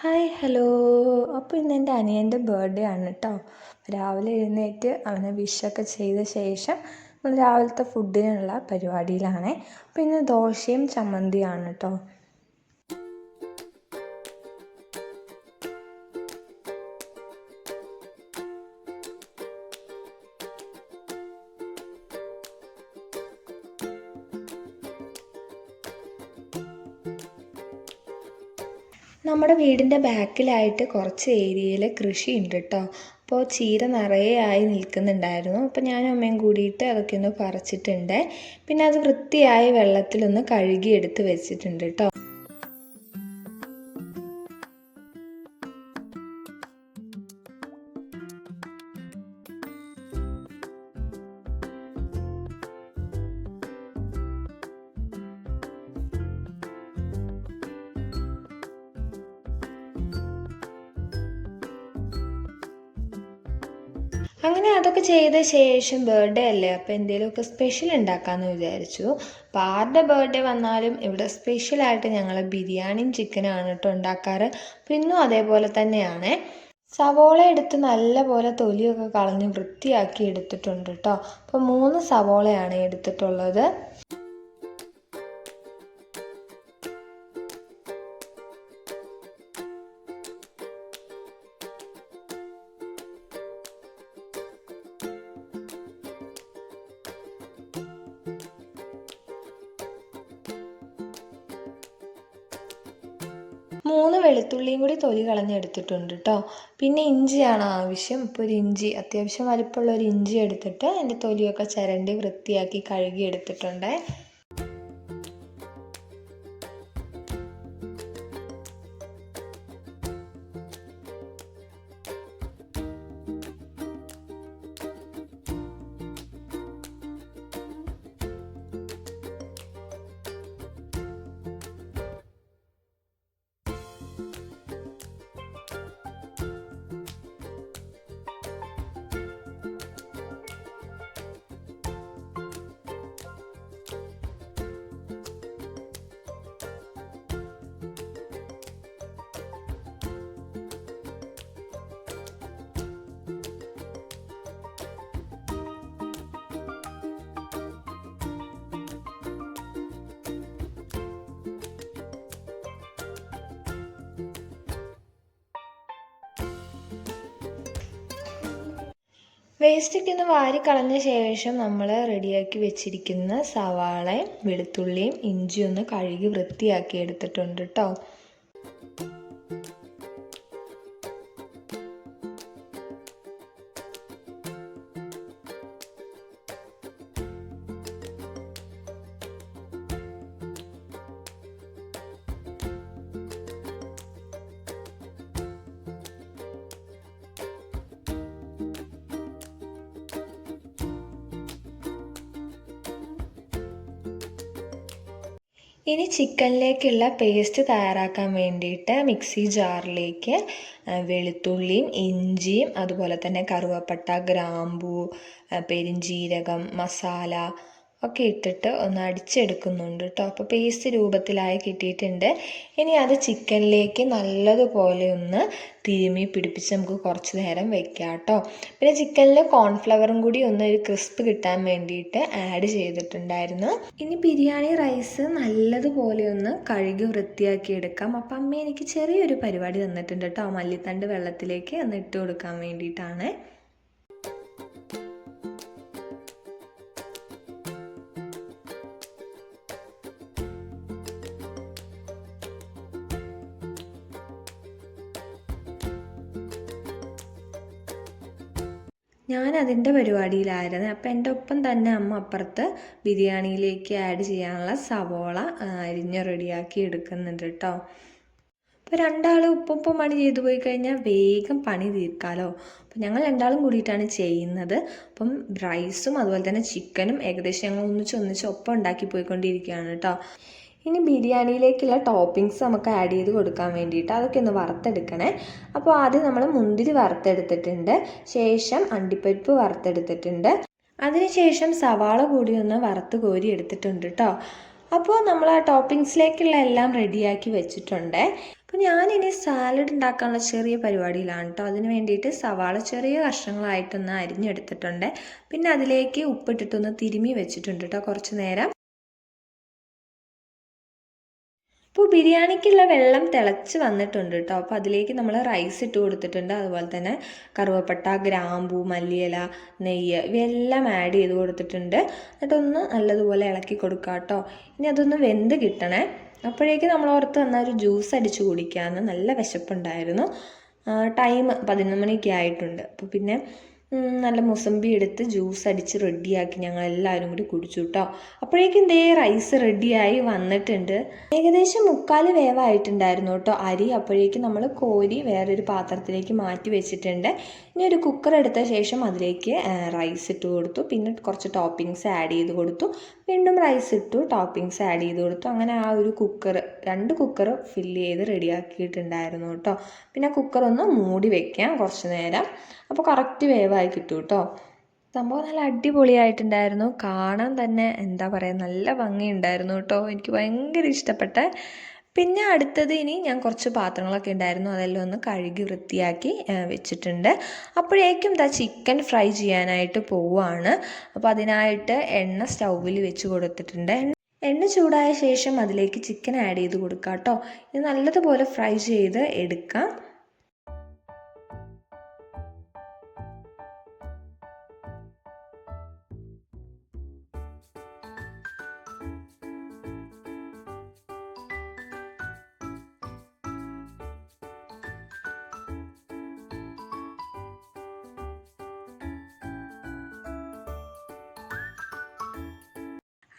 Hi hello. അപ്പോൾ ഇന്ന് എന്റെ അനിയന്റെ ബർത്ത്ഡേ ആണ് കേട്ടോ രാവിലെ എഴുന്നേറ്റ് അവനെ വിഷൊക്കെ ചെയ്ത ശേഷം രാവിലത്തെ ഫുഡിനുള്ള പരിപാടിയിലാണേ. പിന്നെ ദോശയും ചമ്മന്തിയാണ് കേട്ടോ നമ്മുടെ വീടിന്റെ ബാക്കിലായിട്ട് കുറച്ച് ഏരിയയിൽ കൃഷി ഉണ്ട് കേട്ടോ അപ്പോൾ ചീര നിറയെ ആയി നിൽക്കുന്നുണ്ടായിരുന്നു. അപ്പോൾ ഞാനും അമ്മയും കൂടിയിട്ട് അതൊക്കെ ഒന്ന് പറിച്ചിട്ടുണ്ട്. പിന്നെ അത് വൃത്തിയായി വെള്ളത്തിലൊന്ന് കഴുകി എടുത്ത് വെച്ചിട്ടുണ്ട് കേട്ടോ അങ്ങനെ അതൊക്കെ ചെയ്ത ശേഷം ബർത്ത്ഡേ അല്ലേ? അപ്പോൾ എന്തെങ്കിലുമൊക്കെ സ്പെഷ്യൽ ഉണ്ടാക്കാമെന്ന് വിചാരിച്ചു. അപ്പോൾ ആരുടെ ബർത്ത്ഡേ വന്നാലും ഇവിടെ സ്പെഷ്യലായിട്ട് ഞങ്ങൾ ബിരിയാണിയും ചിക്കനാണ് കേട്ടോ ഉണ്ടാക്കാറ്. ഇന്നും അതേപോലെ തന്നെയാണ്. സവോള എടുത്ത് നല്ലപോലെ തൊലിയൊക്കെ കളഞ്ഞ് വൃത്തിയാക്കി എടുത്തിട്ടുണ്ട് കേട്ടോ അപ്പോൾ മൂന്ന് സവോളയാണ് എടുത്തിട്ടുള്ളത്. മൂന്ന് വെളുത്തുള്ളിയും കൂടി തൊലി കളഞ്ഞെടുത്തിട്ടുണ്ട് കേട്ടോ പിന്നെ ഇഞ്ചിയാണ് ആവശ്യം. ഇപ്പോൾ ഒരു ഇഞ്ചി അത്യാവശ്യം വലിപ്പമുള്ള ഒരു ഇഞ്ചി എടുത്തിട്ട് അതിന്റെ തൊലിയൊക്കെ ചിരണ്ടി വൃത്തിയാക്കി കഴുകി എടുത്തിട്ടുണ്ട് വേസ്റ്റൊക്കെ ഒന്ന് വാരി കളഞ്ഞ ശേഷം നമ്മൾ റെഡിയാക്കി വെച്ചിരിക്കുന്ന സവാളയും വെളുത്തുള്ളിയും ഇഞ്ചിയും ഒന്ന് കഴുകി വൃത്തിയാക്കി എടുത്തിട്ടുണ്ട് കേട്ടോ ഇനി ചിക്കനിലേക്കുള്ള പേസ്റ്റ് തയ്യാറാക്കാൻ വേണ്ടിയിട്ട് മിക്സി ജാറിലേക്ക് വെളുത്തുള്ളിയും ഇഞ്ചിയും അതുപോലെ തന്നെ കറുവപ്പട്ട ഗ്രാമ്പൂ പെരിഞ്ജീരകം മസാല ഒക്കെ ഇട്ടിട്ട് ഒന്ന് അടിച്ചെടുക്കുന്നുണ്ട് കേട്ടോ അപ്പോൾ പേസ്റ്റ് രൂപത്തിലായി കിട്ടിയിട്ടുണ്ട്. ഇനി അത് ചിക്കനിലേക്ക് നല്ലതുപോലെ ഒന്ന് തിരുമ്മി പിടിപ്പിച്ച് നമുക്ക് കുറച്ച് നേരം വെക്കാം കേട്ടോ പിന്നെ ചിക്കനിൽ കോൺഫ്ലവറും കൂടി ഒന്ന് ഒരു ക്രിസ്പ് കിട്ടാൻ വേണ്ടിയിട്ട് ആഡ് ചെയ്തിട്ടുണ്ടായിരുന്നു. ഇനി ബിരിയാണി റൈസ് നല്ലതുപോലെ ഒന്ന് കഴുകി വൃത്തിയാക്കി എടുക്കാം. അപ്പം അമ്മ എനിക്ക് ചെറിയൊരു പരിപാടി തന്നിട്ടുണ്ട് കേട്ടോ മല്ലിത്തണ്ട് വെള്ളത്തിലേക്ക് ഒന്ന് ഇട്ട് കൊടുക്കാൻ വേണ്ടിയിട്ടാണ്. ഞാൻ അതിന്റെ പരിപാടിയിലായിരുന്നു. അപ്പോൾ എന്റെ ഒപ്പം തന്നെ അമ്മ അപ്പുറത്ത് ബിരിയാണിയിലേക്ക് ആഡ് ചെയ്യാനുള്ള സവോള അരിഞ്ഞ് റെഡിയാക്കി എടുക്കുന്നുണ്ട് കേട്ടോ അപ്പോൾ രണ്ടാൾ ഉപ്പൊപ്പം പണി ചെയ്തു പോയി കഴിഞ്ഞാൽ വേഗം പണി തീർക്കാമല്ലോ അപ്പോൾ ഞങ്ങൾ രണ്ടാളും കൂടിയിട്ടാണ് ചെയ്യുന്നത്. അപ്പം റൈസും അതുപോലെ തന്നെ ചിക്കനും ഏകദേശം ഞങ്ങൾ ഒന്നിച്ച് ഒന്നിച്ച് ഒപ്പം ഉണ്ടാക്കി പോയിക്കൊണ്ടിരിക്കുകയാണ് കേട്ടോ ഇനി ബിരിയാണിയിലേക്കുള്ള ടോപ്പിങ്സ് നമുക്ക് ആഡ് ചെയ്ത് കൊടുക്കാൻ വേണ്ടിയിട്ട് അതൊക്കെ ഒന്ന് വറുത്തെടുക്കണേ. അപ്പോൾ ആദ്യം നമ്മൾ മുന്തിരി വറുത്തെടുത്തിട്ടുണ്ട്. ശേഷം അണ്ടിപ്പരിപ്പ് വറുത്തെടുത്തിട്ടുണ്ട്. അതിനുശേഷം സവാള കൂടി ഒന്ന് വറുത്ത് കോരി എടുത്തിട്ടുണ്ട് കേട്ടോ അപ്പോൾ നമ്മൾ ആ ടോപ്പിങ്സിലേക്കുള്ള എല്ലാം റെഡിയാക്കി വെച്ചിട്ടുണ്ട്. അപ്പോൾ ഞാനിനി സാലഡ് ഉണ്ടാക്കാനുള്ള ചെറിയ പരിപാടിയിലാണ് കേട്ടോ അതിന് വേണ്ടിയിട്ട് സവാള ചെറിയ കഷ്ണങ്ങളായിട്ടൊന്ന് അരിഞ്ഞെടുത്തിട്ടുണ്ട്. പിന്നെ അതിലേക്ക് ഉപ്പിട്ടിട്ടൊന്ന് തിരുമി വെച്ചിട്ടുണ്ട് കേട്ടോ കുറച്ച് നേരം. അപ്പോൾ ബിരിയാണിക്കുള്ള വെള്ളം തിളച്ച് വന്നിട്ടുണ്ട് കേട്ടോ അപ്പോൾ അതിലേക്ക് നമ്മൾ റൈസ് ഇട്ട് കൊടുത്തിട്ടുണ്ട്. അതുപോലെ തന്നെ കറുവപ്പട്ട ഗ്രാമ്പു മല്ലിയില നെയ്യ് ഇവയെല്ലാം ആഡ് ചെയ്ത് കൊടുത്തിട്ടുണ്ട്. എന്നിട്ടൊന്ന് നല്ലതുപോലെ ഇളക്കി കൊടുക്കുക കേട്ടോ ഇനി അതൊന്ന് വെന്ത് കിട്ടണേ. അപ്പോഴേക്ക് നമ്മൾ ഓർത്ത് വന്ന ഒരു ജ്യൂസ് അടിച്ച് കുടിക്കാമെന്ന് നല്ല വിശപ്പുണ്ടായിരുന്നു. ടൈം പതിനൊന്ന് മണിയൊക്കെ ആയിട്ടുണ്ട്. അപ്പോൾ പിന്നെ നല്ല മുസമ്പി എടുത്ത് ജ്യൂസ് അടിച്ച് റെഡിയാക്കി ഞങ്ങൾ എല്ലാവരും കൂടി കുടിച്ചു കേട്ടോ അപ്പോഴേക്കും ദേ റൈസ് റെഡിയായി വന്നിട്ടുണ്ട്. ഏകദേശം മുക്കാൽ വേവായിട്ടുണ്ടായിരുന്നു കേട്ടോ അരി. അപ്പോഴേക്കും നമ്മൾ കോരി വേറൊരു പാത്രത്തിലേക്ക് മാറ്റി വെച്ചിട്ടുണ്ട്. ഇനി ഒരു കുക്കർ എടുത്ത ശേഷം അതിലേക്ക് റൈസ് ഇട്ട് കൊടുത്തു. പിന്നെ കുറച്ച് ടോപ്പിങ്സ് ആഡ് ചെയ്ത് കൊടുത്തു. വീണ്ടും റൈസ് ഇട്ടു ടോപ്പിങ്സ് ആഡ് ചെയ്ത് കൊടുത്തു. അങ്ങനെ ആ ഒരു കുക്കർ രണ്ട് കുക്കർ ഫില്ല് ചെയ്ത് റെഡിയാക്കിയിട്ടുണ്ടായിരുന്നു കേട്ടോ. പിന്നെ കുക്കർ ഒന്ന് മൂടി വെക്കാം കുറച്ച് നേരം. അപ്പോൾ കറക്റ്റ് വേവായി കിട്ടും കേട്ടോ. സംഭവം നല്ല അടിപൊളിയായിട്ടുണ്ടായിരുന്നു. കാണാൻ തന്നെ എന്താ പറയുക നല്ല ഭംഗിയുണ്ടായിരുന്നു കേട്ടോ. എനിക്ക് ഭയങ്കര ഇഷ്ടപ്പെട്ട പിന്നെ അടുത്തത് ഇനി ഞാൻ കുറച്ച് പാത്രങ്ങളൊക്കെ ഉണ്ടായിരുന്നു അതെല്ലാം ഒന്ന് കഴുകി വൃത്തിയാക്കി വെച്ചിട്ടുണ്ട്. അപ്പോഴേക്കും ഇതാ ചിക്കൻ ഫ്രൈ ചെയ്യാനായിട്ട് പോവുകയാണ്. അപ്പോൾ അതിനായിട്ട് എണ്ണ സ്റ്റൗവിൽ വെച്ച് കൊടുത്തിട്ടുണ്ട്. എണ്ണ ചൂടായ ശേഷം അതിലേക്ക് ചിക്കൻ ആഡ് ചെയ്ത് കൊടുക്കാം കേട്ടോ. ഇത് നല്ലതുപോലെ ഫ്രൈ ചെയ്ത് എടുക്കാം.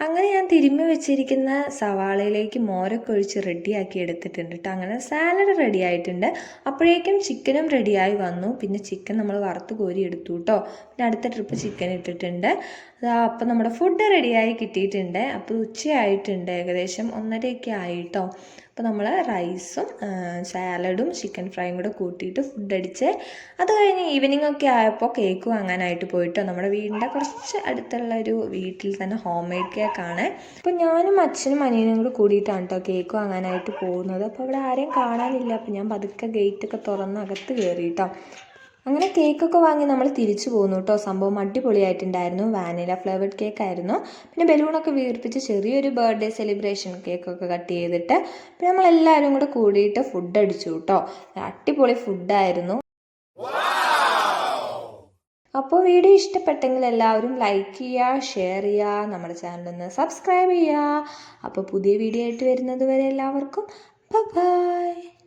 അങ്ങനെ ഞാൻ തിരുമ്മി വെച്ചിരിക്കുന്ന സവാളയിലേക്ക് മോരൊക്കെ ഒഴിച്ച് റെഡിയാക്കി എടുത്തിട്ടുണ്ട് കേട്ടോ അങ്ങനെ സാലഡ് റെഡി ആയിട്ടുണ്ട്. അപ്പോഴേക്കും ചിക്കനും റെഡിയായി വന്നു. പിന്നെ ചിക്കൻ നമ്മൾ വറുത്ത് കോരി എടുത്തു കേട്ടോ പിന്നെ അടുത്ത ട്രിപ്പ് ചിക്കൻ ഇട്ടിട്ടുണ്ട്. അപ്പം നമ്മുടെ ഫുഡ് റെഡിയായി കിട്ടിയിട്ടുണ്ട്. അപ്പോൾ ഉച്ചയായിട്ടുണ്ട് ഏകദേശം ഒന്നരയൊക്കെ ആയിട്ടോ. അപ്പോൾ നമ്മൾ റൈസും സാലഡും ചിക്കൻ ഫ്രൈയും കൂടെ കൂട്ടിയിട്ട് ഫുഡ് അടിച്ച് അത് കഴിഞ്ഞ് ഈവനിങ് ഒക്കെ ആയപ്പോൾ കേക്ക് വാങ്ങാനായിട്ട് പോയിട്ടോ. നമ്മുടെ വീടിന്റെ കുറച്ച് അടുത്തുള്ള ഒരു വീട്ടിൽ തന്നെ ഹോം മെയ്ഡ് കേക്കാണ് അപ്പോൾ ഞാനും അച്ഛനും അനിയനും കൂടെ കൂടിയിട്ടാണ് കേട്ടോ കേക്ക് വാങ്ങാനായിട്ട് പോകുന്നത്. അപ്പോൾ അവിടെ ആരെയും കാണാനില്ല. അപ്പോൾ ഞാൻ പതുക്കെ ഗേറ്റൊക്കെ തുറന്ന് അകത്ത് കയറി കേട്ടോ അങ്ങനെ കേക്കൊക്കെ വാങ്ങി നമ്മൾ തിരിച്ചു പോകുന്നു കേട്ടോ. സംഭവം അടിപൊളിയായിട്ടുണ്ടായിരുന്നു. വാനില ഫ്ലേവർഡ് കേക്ക് ആയിരുന്നു പിന്നെ ബലൂണൊക്കെ വീർപ്പിച്ച് ചെറിയൊരു ബർത്ത്ഡേ സെലിബ്രേഷൻ കേക്കൊക്കെ കട്ട് ചെയ്തിട്ട് പിന്നെ നമ്മൾ എല്ലാവരും കൂടെ കൂടിയിട്ട് ഫുഡ് അടിച്ചു കേട്ടോ. അടിപൊളി ഫുഡായിരുന്നു അപ്പോൾ വീഡിയോ ഇഷ്ടപ്പെട്ടെങ്കിൽ എല്ലാവരും ലൈക്ക് ചെയ്യുക ഷെയർ ചെയ്യുക നമ്മുടെ ചാനലൊന്ന് സബ്സ്ക്രൈബ് ചെയ്യുക. അപ്പോൾ പുതിയ വീഡിയോ ആയിട്ട് വരുന്നത് വരെ എല്ലാവർക്കും ബൈ